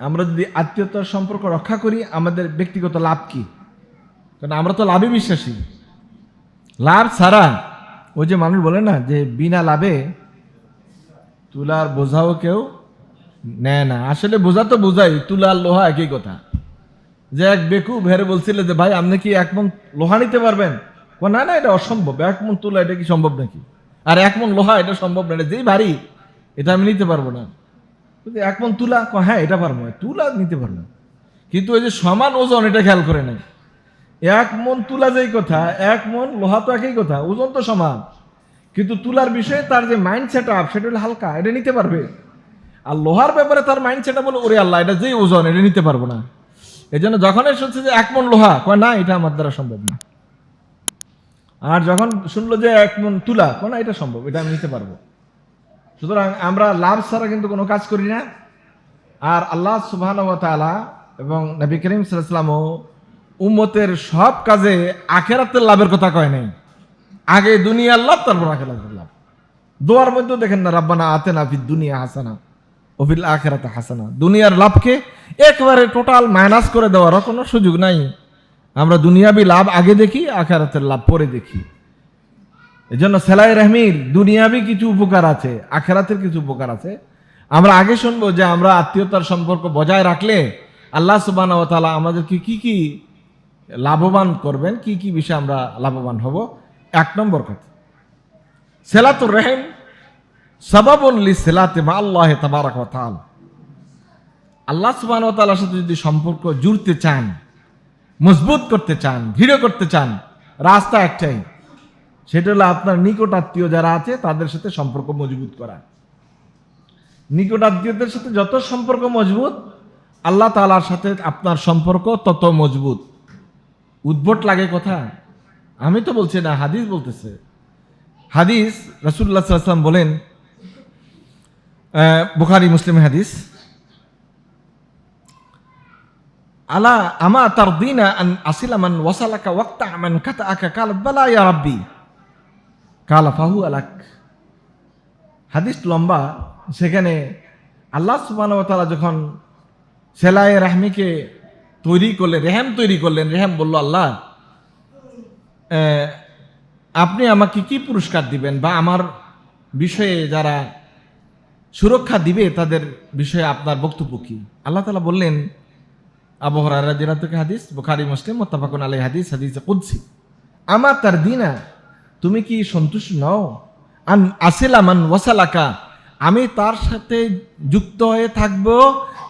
আমরা যদি আত্মীয়তার সম্পর্ক রক্ষা করি, আমাদের ব্যক্তিগত লাভ কি? কারণ আমরা তো লাভে বিশ্বাসী। লাভ ছাড়া, ওই যে মানুষ বলে না যে বিনা লাভে তুলার বোঝাও কেউ নেয় না। আসলে বোঝা তো বোঝাই, তুলার লোহা একই কথা। যে এক বেকু ভেরে বলছিল যে, ভাই, আপনি কি এক মন লোহা নিতে পারবেন? না না, এটা অসম্ভব। এক মন তুলা, এটা কি সম্ভব নাকি? আর এক মন লোহা, এটা সম্ভব না। এটা যেই ভারী, এটা আমি নিতে পারব না। এক মন তুলা ক, হ্যাঁ এটা পারব। তুলা নিতে পারব কিন্তু ওই যে সমান ওজন এটা খেয়াল করে নাই এক মন তুলা যেই কথা এক মন লোহা তো একই কথা ওজন তো সমান। কিন্তু তুলার বিষয়ে তার যে মাইন্ড সেট আপ সেটা হলো হালকা এটা নিতে পারবে। আর লোহার ব্যাপারে তার মাইন্ড সেট বলে ওরে আল্লাহ এটা যেই ওজন এটা নিতে পারব না। এই জন্য যখন শুনছে যে এক মন লোহা কয় না এটা আমার দ্বারা সম্ভব না। আর যখন শুনলো যে এক মন তুলা কয় না এটা সম্ভব এটা আমি নিতে পারব। সুতরাং আমরা লাভ ছাড়া কিন্তু কোনো কাজ করি না। আর আল্লাহ সুবহান এবং নবী করিম সাল্লামও উম্মতের সব কাজে আখেরাতের লাভের কথা কয় নাই। আগে দুনিয়ার লাভ, তারপর আখেরাতের লাভ। দোয়ার মধ্যেও দেখেন না, রাব্বানা আতে না দুনিয়া হাসানা অফিল আখেরাতে হাসানা। দুনিয়ার লাভকে একবারে টোটাল মাইনাস করে দেওয়ারও কোনো সুযোগ নাই। আমরা দুনিয়াবি লাভ আগে দেখি, আখেরাতের লাভ পরে দেখি। এই জন্য সেলাই রহমির দুনিয়াবি কিছু উপকার আছে, আখেরাতের কিছু উপকার আছে। আমরা আগে শুনব যে আমরা আত্মীয়তার সম্পর্ক বজায় রাখলে আল্লাহ সুবাহ তালা আমাদেরকে কি কি লাভবান করবেন, কি কি বিষয়ে আমরা লাভবান হব। এক নম্বর কথা, সেলাতুর রহিম সাবাবুল্লি সেলাতে মা আল্লাহ তাবারাক তাআলা। আল্লাহ সুবহান ওয়া তাআলার সাথে যদি সম্পর্ক জুড়তে চান, মজবুত করতে চান, দৃঢ় করতে চান, রাস্তা একটাই সেটা হলো আপনার নিকট আত্মীয় যারা আছে, তাদের সাথে সম্পর্ক মজবুত করা। নিকট আত্মীয়দের সাথে যত সম্পর্ক মজবুত, আল্লাহ তালার সাথে আপনার সম্পর্ক তত মজবুত। উদ্ভট লাগে কথা। আমি তো বলছি না, হাদিস বলতেছে। হাদিস রাসুল্লাহ সাল্লাম বলেন বুখারি, মুসলিম হাদিস, আলা আমা তার দিনা আন আসিলামান ওয়াসালাকা ওয়াক্তা আমান কাতা আকা কালাত, বালা ইয়া রাব্বি। কালা ফাহু আলাক। হাদিস লম্বা, সেখানে আল্লাহ সুবাহ তাআলা যখন সেলাই রাহমিকে তৈরি করলেন, রেহেম তৈরি করলেন, রেহেম বলল, আল্লাহ আপনি আমাকে কি পুরস্কার দিবেন বা আমার বিষয়ে যারা সুরক্ষা দিবে, তাদের বিষয়ে আপনার বক্তব্য কি? আল্লাহ তালা বললেন আবহরারা দিনা থেকে হাদিস, বুখারি, মুসলিম, মোত্তাফাকুন আলাই হাদিস হাদিস কুদসি। আমার তার দিনা তুমি কি সন্তুষ্ট? নও আন আসিলামান ওয়াসালাকা। আমি তার সাথে যুক্ত হয়ে থাকব,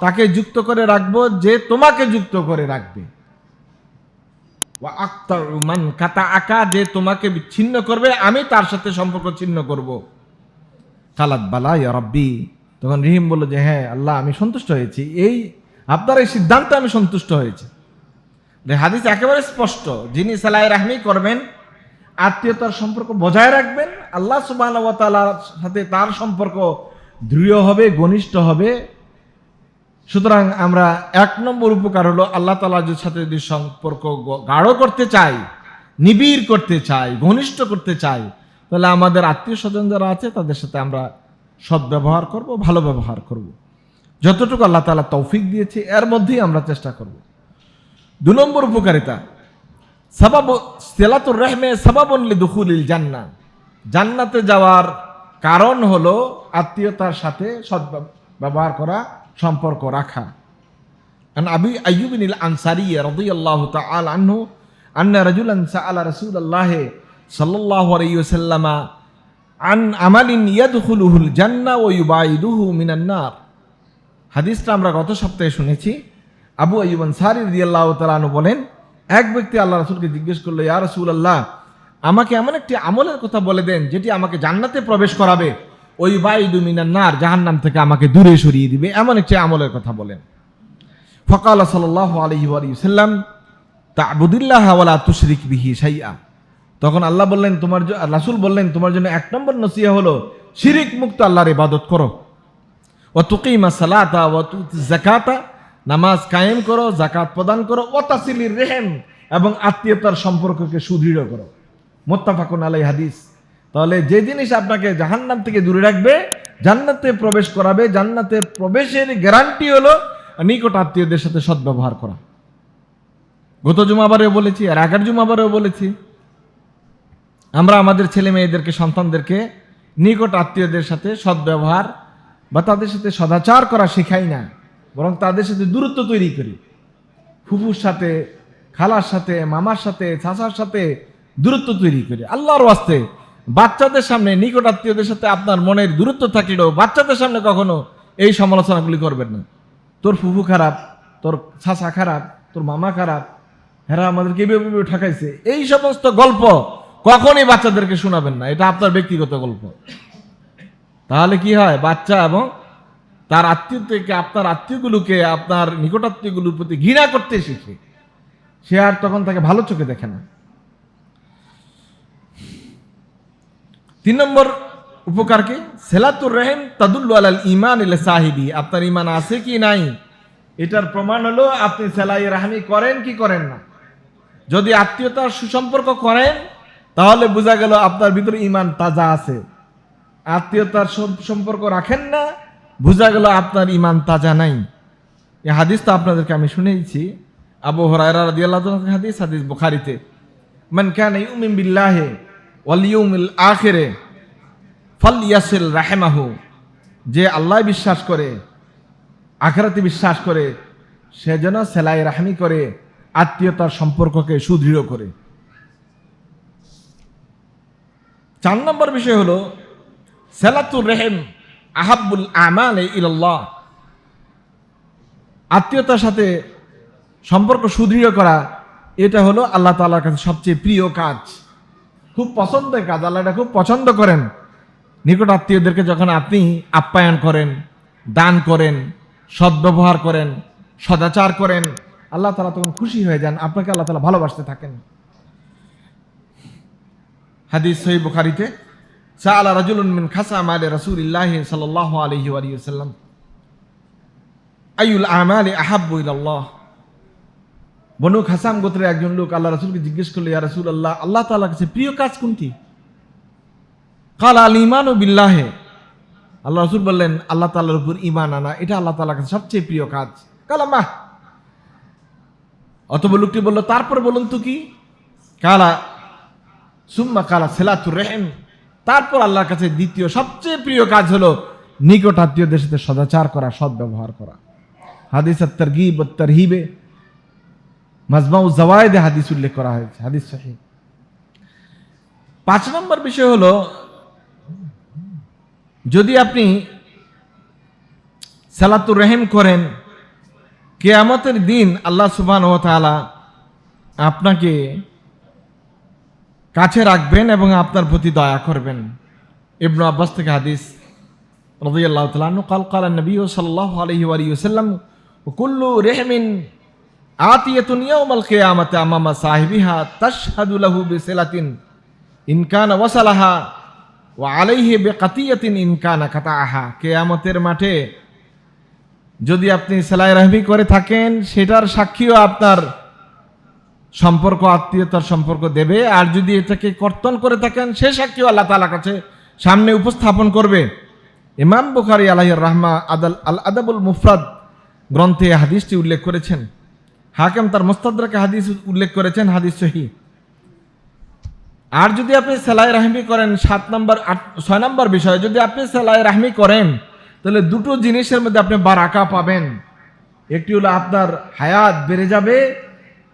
তাকে যুক্ত করে রাখব, যে তোমাকে যুক্ত করে রাখবে। মান কাতা আকা যে তোমাকে বিচ্ছিন্ন করবে, আমি তার সাথে সম্পর্ক ছিন্ন করব। কালাত বালা রব্বি। তখন রিহিম বলল যে হ্যাঁ আল্লাহ, আমি সন্তুষ্ট হয়েছি। এই আপনার এই সিদ্ধান্তে আমি সন্তুষ্ট হয়েছি। হাদিস একেবারে স্পষ্ট। যিনি সালাই রাহমি করবেন আত্মীয়তার সম্পর্ক বজায় রাখবেন, আল্লাহ সুবাহ সাথে তার সম্পর্ক দৃঢ় হবে, ঘনিষ্ঠ হবে। সুতরাং আমরা এক নম্বর উপকার হলো আল্লাহ তালার সাথে যদি সম্পর্ক গাঢ় করতে চাই, নিবিড় করতে চাই, ঘনিষ্ঠ করতে চাই, তাহলে আমাদের আত্মীয় স্বজন যারা আছে, তাদের সাথে আমরা সৎ ব্যবহার করব, ভালো ব্যবহার করব। যতটুকু আল্লাহ তালা তৌফিক দিয়েছে, এর মধ্যেই আমরা চেষ্টা করব। দু নম্বর উপকারিতা সাবাব সেলাতুর রহমে সাবাবনলি দুখুলিল জান্না জান্নাতে যাওয়ার কারণ হলো আত্মীয়তার সাথে সদ ব্যবহার করা, সম্পর্ক রাখা। আন আবি আইয়ুবিনিল আনসারি রদিয়াল্লাহু তাআল আনহু আন্না রাজুলান সাআলা রাসূলুল্লাহ সাল্লাল্লাহু আলাইহি ওয়াসাল্লাম আন আমালিন ইয়াদখুলুহুল জান্নাহ ওয়া ইউবাইদুহু মিনান নার। হাদিসটা আমরা গত সপ্তাহে শুনেছি। আবু আইয়ুব আনসারি রাদিয়াল্লাহু তাআলা বলেন এক ব্যক্তি আল্লাহ রাসূলকে জিজ্ঞেস করল, ইয়া রাসূলুল্লাহ, আমাকে এমন একটি আমলের কথা বলে দেন যেটি আমাকে জান্নাতে প্রবেশ করাবে। ওই বাইদু মিনান নার, জাহান্নাম থেকে আমাকে দূরে সরিয়ে দিবে। এমন একটি আমলের কথা বলেন। ফকাল সাল্লাল্লাহু আলাইহি ওয়া সাল্লাম তা'বুদিল্লাহ ওয়ালা তুশরিক বিহি শাইআ। তখন আল্লাহ বললেন, তোমার রাসূল বললেন, তোমার জন্য এক নম্বর নসিহা হলো, শিরিক মুক্ত আল্লাহর ইবাদত করো। ও তুকিমা সালাতা ও তুতি জাকাতা নামাজ কায়েম করো জাকাত প্রদান করো ও তাসিলির রেহেম এবং আত্মীয়তার সম্পর্ককে সুদৃঢ় করো। মোত্তাফাকুন আলাই হাদিস। তাহলে যে জিনিস আপনাকে জাহান্নাম থেকে দূরে রাখবে, জান্নাতে প্রবেশ করাবে, জান্নাতে প্রবেশের গ্যারান্টি হলো নিকট আত্মীয়দের সাথে সদ্ব্যবহার করা। গত জুমাবারেও বলেছি, আর আগের জুমাবারেও বলেছি, আমরা আমাদের ছেলে মেয়েদেরকে, সন্তানদেরকে নিকট আত্মীয়দের সাথে সদ্ব্যবহার বা তাদের সাথে সদাচার করা শেখাই না। বরং তাদের সাথে দূরত্ব তৈরি করি। ফুফুর সাথে, খালার সাথে, মামার সাথে, চাচার সাথে দূরত্ব তৈরি করি। আল্লাহর ওয়াস্তে বাচ্চাদের সামনে, নিকট আত্মীয়দের সাথে আপনার মনের দূরত্ব থাকলেও বাচ্চাদের সামনে কখনো এই সমালোচনাগুলি করবেন না। তোর ফুফু খারাপ, তোর চাচা খারাপ, তোর মামা খারাপ, হেরা আমাদেরকে এভাবে ঠকাইছে। এই সমস্ত গল্প কখনই বাচ্চাদেরকে শোনাবেন না। এটা আপনার ব্যক্তিগত গল্প। তাহলে কি হয়? বাচ্চা এবং তার আত্মীয় থেকে, আপনার আত্মীয়গুলোকে, আপনার নিকটাত্মীয়গুলোর প্রতি ঘৃণা করতে শিখে সে আর তখন তাকে ভালো চোখে দেখে না। তিন নম্বর উপকার কি? সেলাতুর রহিম তাদুল্লু ইমান ইলে সাহিবি। আপনার ইমান আছে কি নাই? এটার প্রমাণ হলো, আপনি সেলাই রাহামি করেন কি করেন না। যদি আত্মীয়তার সুসম্পর্ক করেন, তাহলে বোঝা গেল আপনার ভিতরে ইমান তাজা আছে। আত্মীয়তার সম- সম্পর্ক রাখেন না বোঝা গেল আপনার ইমান তাজা নাই। এই হাদিস তো আপনাদেরকে আমি শুনেইছি। আবু রাদিয়াল্লাহু তাআলা হাদিস হাদিস বুখারীতে। মান কানা ইউমিন বিল্লাহি ওয়াল ইয়াউমিল আখিরে ফালইয়াসিল রাহিমাহু। যে আল্লাহ বিশ্বাস করে, আখেরাতে বিশ্বাস করে, সে যেন সেলাই রাহমি করে, আত্মীয়তার সম্পর্ককে সুদৃঢ় করে। চার নম্বর বিষয় হলো, সেলাতুর রেহেম। আহাব্বুল আমাল ইল্লাহ আত্মীয়তার সাথে সম্পর্ক সুদৃঢ় করা, এটা হলো আল্লাহ তাআলার কাছে সবচেয়ে প্রিয় কাজ। খুব পছন্দের কাজ, আল্লাহ এটা খুব পছন্দ করেন। নিকট আত্মীয়দেরকে যখন আপনি আপ্যায়ন করেন, দান করেন, সদ্ব্যবহার করেন, সদাচার করেন, আল্লাহ তালা তখন খুশি হয়ে যান, আপনাকে আল্লাহ তালা ভালোবাসতে থাকেন। হাদিস সহি বুখারিতে। সাআলা রাজুলুন মিন খাসাম আলী রাসূলিল্লাহি ওয়া আলিহি ওয়াসাল্লাম আইউল আমালি আহাব্বু ইলাল্লাহ বনু খাসাম গোত্রের একজন লোক আল্লাহ রাসূলকে জিজ্ঞেস করল, ইয়া রাসূলুল্লাহ, আল্লাহ তাআলার কাছে প্রিয় কাজ কোনটি? কাল আল ইমানু বিল্লাহে। আল্লাহ রসুল বললেন, আল্লাহ তাআলার উপর ইমান আনা, এটা আল্লাহ তাআলার কাছে সবচেয়ে প্রিয় কাজ। কালা মাহ অতব লোকটি বলল, তারপর বলুন তো কি? কালা, সুম্মা কালা সেলাতুর রেহেম। তারপর আল্লাহর কাছে দ্বিতীয়, সবচেয়ে প্রিয় কাজ হলো নিকট আত্মীয়দের সাথে সদাচার করা সদ ব্যবহার করা। হাদিস তরগিব হিবে মাজমাউ জওয়ায়দে হাদিস উল্লেখ করা হয়েছে, হাদিস সহি পাঁচ নম্বর বিষয় হলো, যদি আপনি সালাতুর রহিম করেন, কেয়ামতের দিন আল্লাহ তাআলা আপনাকে কাছে রাখবেন এবং আপনার প্রতি দয়া করবেন ইবনু আব্বাস থেকে হাদিস রাদিয়াল্লাহু তাআলা আনহু قال قال النبي صلى الله عليه واله وسلم وكل رحم آتية يوم القيامة أمام صاحبها تشهد له بصلة إن كان وصلها وعليه بقطية إن كان قطعها কেয়ামতের মাঠে যদি আপনি সেলাই রাহবি করে থাকেন সেটার সাক্ষীও আপনার সম্পর্ক, আত্মীয়তার সম্পর্ক দেবে। আর যদি এটাকে কর্তন করে থাকেন সে সাক্ষীও আল্লাহ তালা কাছে সামনে উপস্থাপন করবে। ইমাম বুখারি আলাহ রাহমা আদাল আল আদাবুল মুফরাদ গ্রন্থে হাদিসটি উল্লেখ করেছেন। হাকেম তার মোস্তাদরাকে হাদিস উল্লেখ করেছেন, হাদিস সহি। আর যদি আপনি সেলাই রাহমি করেন, সাত নম্বর, আট ছয় নম্বর বিষয়, যদি আপনি সেলাই রাহমি করেন, তাহলে দুটো জিনিসের মধ্যে আপনি বারাকা পাবেন। একটি হলো আপনার হায়াত বেড়ে যাবে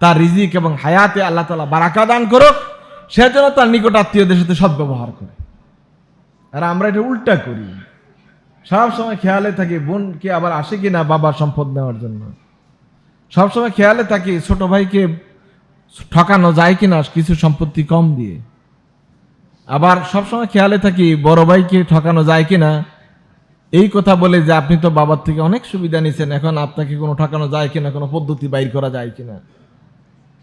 তার রিজিক এবং হায়াতে আল্লাহ তালা বারাকা দান করুক সে যেন তার নিকট আত্মীয়দের সাথে সদ্ব্যবহার করে। আর আমরা এটা উল্টা করি। সব সময় খেয়ালে থাকি বোন কি আবার আসে কি না বাবার সম্পদ নেওয়ার জন্য। সবসময় খেয়ালে থাকি ছোট ভাইকে ঠকানো যায় কি না, কিছু সম্পত্তি কম দিয়ে। আবার সবসময় খেয়ালে থাকি বড় ভাইকে ঠকানো যায় কি না, এই কথা বলে যে আপনি তো বাবার থেকে অনেক সুবিধা নিছেন, এখন আপনাকে কোনো ঠকানো যায় কিনা কোনো পদ্ধতি বাইর করা যায় কিনা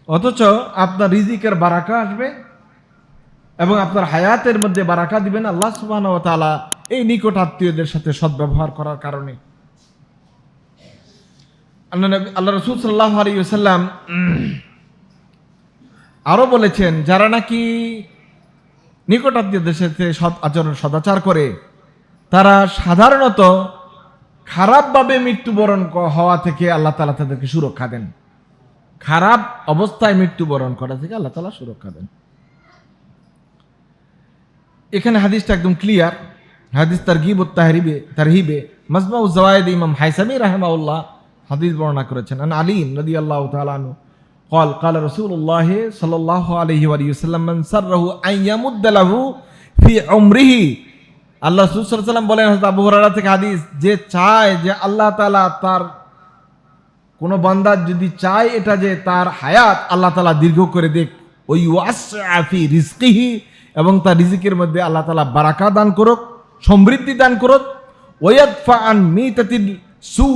অথচ আপনার রিজিকের বারাকা আসবে এবং আপনার হায়াতের মধ্যে বারাকা দিবেন আল্লাহ সুবাহ তাআলা এই নিকট আত্মীয়দের সাথে সদ্ব্যবহার করার কারণে। আল্লাহ রসুল সাল্লাহ আলী সাল্লাম আরও বলেছেন, যারা নাকি নিকট আত্মীয়দের সাথে সৎ আচরণ সদাচার করে, তারা সাধারণত খারাপভাবে মৃত্যুবরণ হওয়া থেকে আল্লাহ তালা তাদেরকে সুরক্ষা দেন। খারাপ অবস্থায় মৃত্যুবরণ করা থেকে আল্লাহ তালা সুরক্ষা দেন এখানে হাদিসটা একদম ক্লিয়ার হাদিস তার গিব তাহরিবে তার হিবে মাজমা উজ্জাওয়াদ ইমাম হাইসামি রাহমাউল্লাহ হাদিস বর্ণনা করেছেন আন আলী নদী আল্লাহ তালানু قال قال رسول الله صلى الله عليه وآله وسلم من سره أن يمد له في عمره আল্লাহ সাল্লাম বলেন হযরত আবু হুরায়রা থেকে হাদিস যে চায় যে আল্লাহ তাআলা তার কোন বান্দা যদি চায় এটা যে তার হায়াত, আল্লাহ তাআলা দীর্ঘ করে দেখ। ওই ওয়াসআফি রিজকিহি, এবং তার রিজিকের মধ্যে আল্লাহ তাআলা বারাকা দান করুক, সমৃদ্ধি দান করুক। ওয়াদফা আন মিতাতিল সু,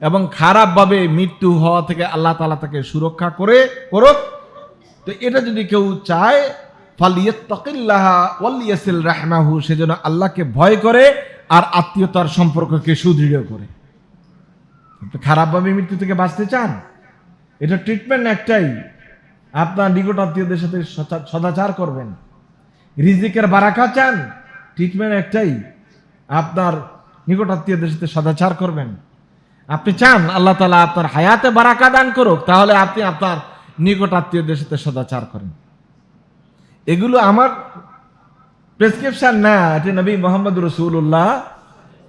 এবং খারাপভাবে মৃত্যু হওয়া থেকে আল্লাহ তাআলা তাকে সুরক্ষা করে, করুক। তো এটা যদি কেউ চায়, ফালিয়াত্তাকিল্লাহ ওয়ালিয়াসিল রাহমাহু সেজন্য আল্লাহকে ভয় করে আর আত্মীয়তার সম্পর্ককে সুদৃঢ় করে। খারাপভাবে মৃত্যু থেকে বাঁচতে চান? এটা ট্রিটমেন্ট একটাই। আপনার নিকট আত্মীয়দের সাথে সদাচার করবেন। রিজিকের বারাকা চান ট্রিটমেন্ট একটাই। আপনার নিকট আত্মীয়দের সাথে সদাচার করবেন। আপনি চান আল্লাহ তালা আপনার হায়াতে বারাকা দান করুক, তাহলে আপনি আপনার নিকট আত্মীয়দের সাথে সদাচার করেন। এগুলো আমার প্রেসক্রিপশন না, এটা নবী মোহাম্মদ রসুল্লাহ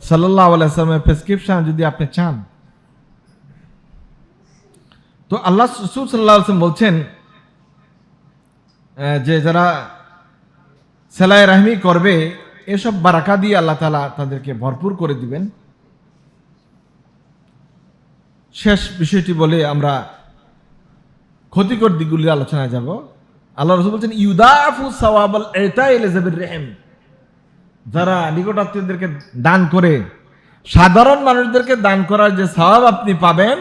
সাল্লাহ আলাইসলামের প্রেসক্রিপশন যদি আপনি চান। তো আল্লাহ রসুল সাল্লাহ আলসালাম বলছেন যে যারা সেলাই রাহমি করবে, এসব বারাকা দিয়ে আল্লাহ তালা তাদেরকে ভরপুর করে দিবেন। শেষ বিষয়টি বলে আমরা ক্ষতিকর দিকগুলির আলোচনায় যাব। আল্লাহ রসুল বলছেন, ইউদাফু সওয়াবাল এটা এলিজাবের রেহেম। যারা নিকট আত্মীয়দেরকে দান করে, সাধারণ মানুষদেরকে দান করার যে স্বভাব আপনি পাবেন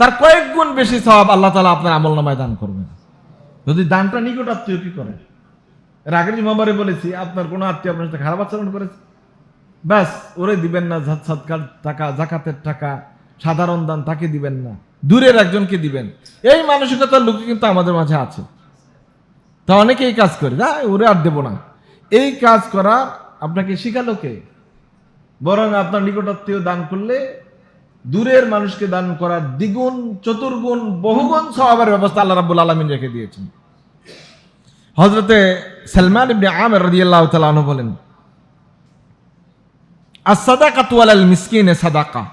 তার কয়েক গুণ বেশি স্বভাব আল্লাহ তালা আপনার আমল নামায় দান করবেন। যদি দানটা নিকট আত্মীয় কি করে? এর আগের জমাবারে বলেছি, আপনার কোনো আত্মীয় আপনার সাথে খারাপ আচরণ করেছে? ব্যাস, ওরে দিবেন না সৎকার টাকা, জাকাতের টাকা, সাধারণ দান তাকে দিবেন না। দূরের একজনকে দিবেন। এই মানসিকতার লোক কিন্তু আমাদের মাঝে আছে। তা অনেকে এই কাজ করে। না ওরে আর দেবো না। এই কাজ করা আপনাকে শিখালো কে? বরং আপনার নিকটাত্মীয় দান করলে দূরের মানুষকে দান করার দ্বিগুণ, চতুর্গুণ, বহুগুণ স্বভাবের ব্যবস্থা আল্লাহ রাব্বুল আলমিন রেখে দিয়েছেন। হজরতে সালমান ইবনে আমের রাদিয়াল্লাহু আনহু বলেন as-sadaqatu 'alal মিসকিনে সাদাকা।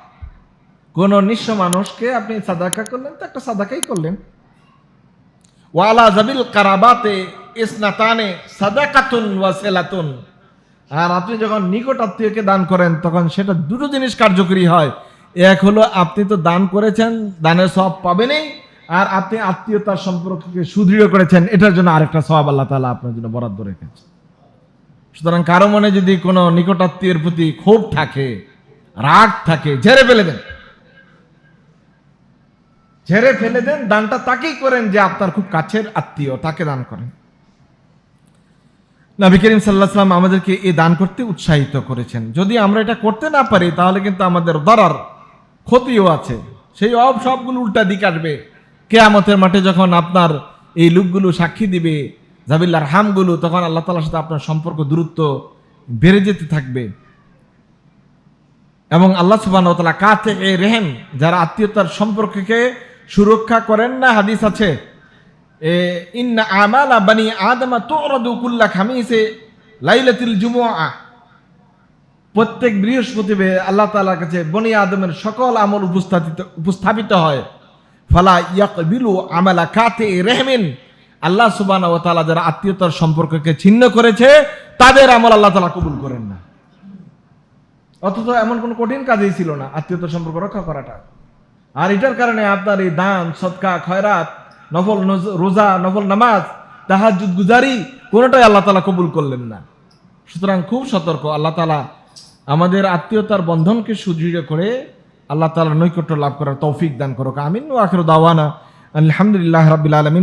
কোন নিঃস্ব মানুষকে আপনি সাদাকা করলেন, তো একটা সাদাকাই করলেন। ওয়ালা জাবিল কারাবাতে ইসনাতানে সাদাকাতুন ওয়াসিলাতুন আর আপনি যখন নিকট আত্মীয়কে দান করেন, তখন সেটা দুটো জিনিস কার্যকরী হয়। এক হলো আপনি তো দান করেছেন, দানের সব পাবেনই, আর আপনি আত্মীয়তার সম্পর্ককে সুদৃঢ় করেছেন, এটার জন্য আরেকটা সব আল্লাহ তাআলা আপনার জন্য বরাদ্দ রেখেছে। সুতরাং কারও মনে যদি কোনো নিকট আত্মীয়ের প্রতি ক্ষোভ থাকে, রাগ থাকে, ঝেড়ে ফেলে দেন। ঝেড়ে ফেলে দেন, দানটা তাকেই করেন যে আপনার খুব কাছের আত্মীয়, তাকে দান করেন। নবী করিম সাল্লাহ সাল্লাম আমাদেরকে এই দান করতে উৎসাহিত করেছেন। যদি আমরা এটা করতে না পারি, তাহলে কিন্তু আমাদের দরার ক্ষতিও আছে। সেই অব সবগুলো উল্টা দিক আসবে। কেয়ামতের মাঠে যখন আপনার এই লোকগুলো সাক্ষী দিবে, জাবিল্লার হামগুলো, তখন আল্লাহ তালার সাথে আপনার সম্পর্ক দূরত্ব বেড়ে যেতে থাকবে। এবং আল্লাহ সুবাহ কাতে এ রেহেম, যারা আত্মীয়তার সম্পর্ককে সুরক্ষা করেন না, হাদিস আছে ইন্না আমালা বানি আদমা তুরাদু কুল্লা খামিসে লাইলাতুল জুমুআ। প্রত্যেক বৃহস্পতিবে আল্লাহ তাআলার কাছে বনি আদমের সকল আমল উপস্থাপিত উপস্থাপিত হয়। ফলা ইয়াকবিলু আমালা কাতে রেহমিন। আল্লাহ সুবান ও তালা যারা আত্মীয়তার সম্পর্ককে ছিন্ন করেছে, তাদের আমল আল্লাহ তাআলা কবুল করেন না। অথচ এমন কোনো কঠিন কাজই ছিল না আত্মীয়তার সম্পর্ক রক্ষা করাটা। আর এটার কারণে আপনার এই দান, সৎকা, খয়রাত, নফল রোজা, নফল নামাজ তাহাজুদ গুজারি কোনোটাই আল্লাহ তালা কবুল করলেন না। সুতরাং খুব সতর্ক, আল্লাহ তালা আমাদের আত্মীয়তার বন্ধনকে সুদৃঢ় করে আল্লাহ তালা নৈকট্য লাভ করার তৌফিক দান করো আমিন। আখিরু দাওয়ানা। আলহামদুলিল্লাহ রাবিল আলামিন।